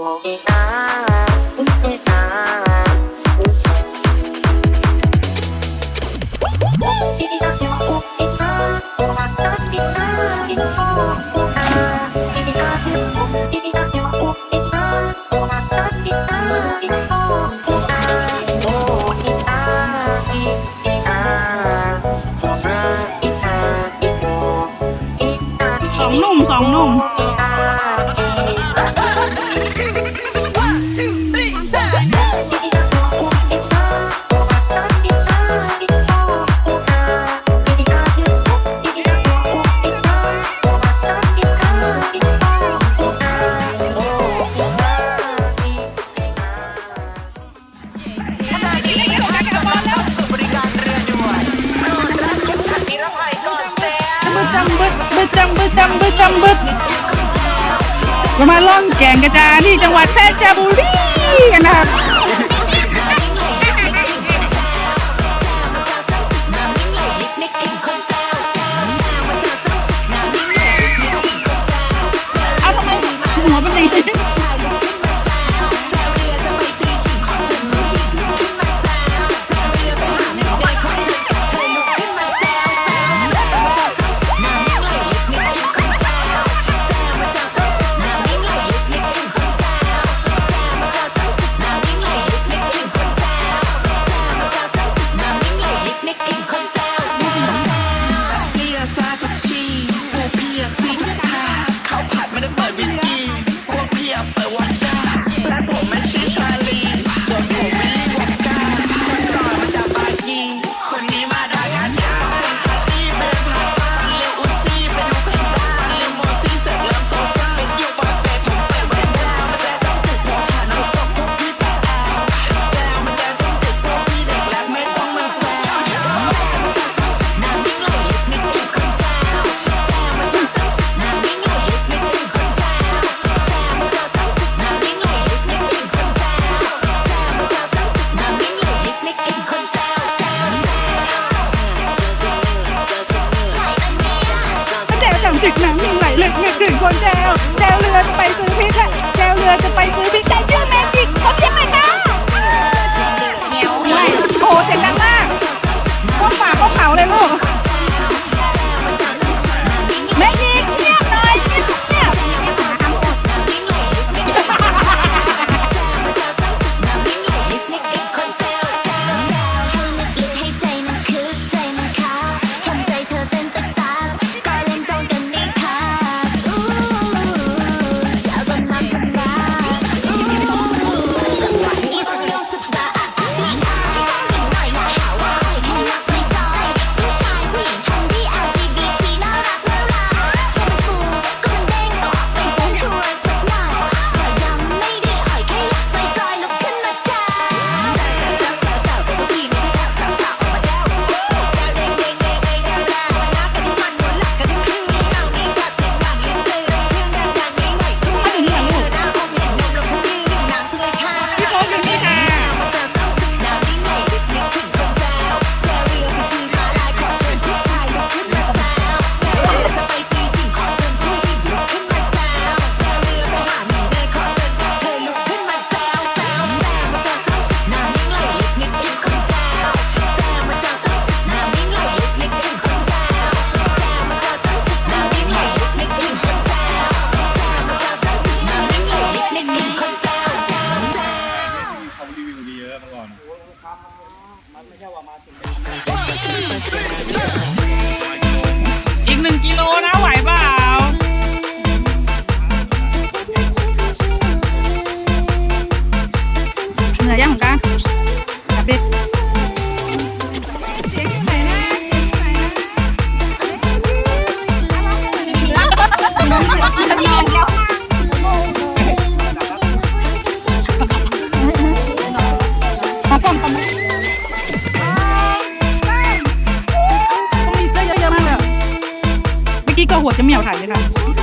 สองนุ่มสองนุ่มึดจังบึดจังบึดจังบึดมาล่องแก่งกระจานี่จังหวัดเพชรบุรีนะครับ จิกหนังยิ่งไหเล็กนึกถึงคนแจวแจวเรือจะไปซื้อพริะแจวเรือจะไปซื้อพริกแต่ชื่อแมจิกขอเสียงหน่อยค่วไม่โหเจ็บงดังมากก้มฝาก้มเขาเลยลูก หัวจะเหมียวถ่ายเลยค่ะ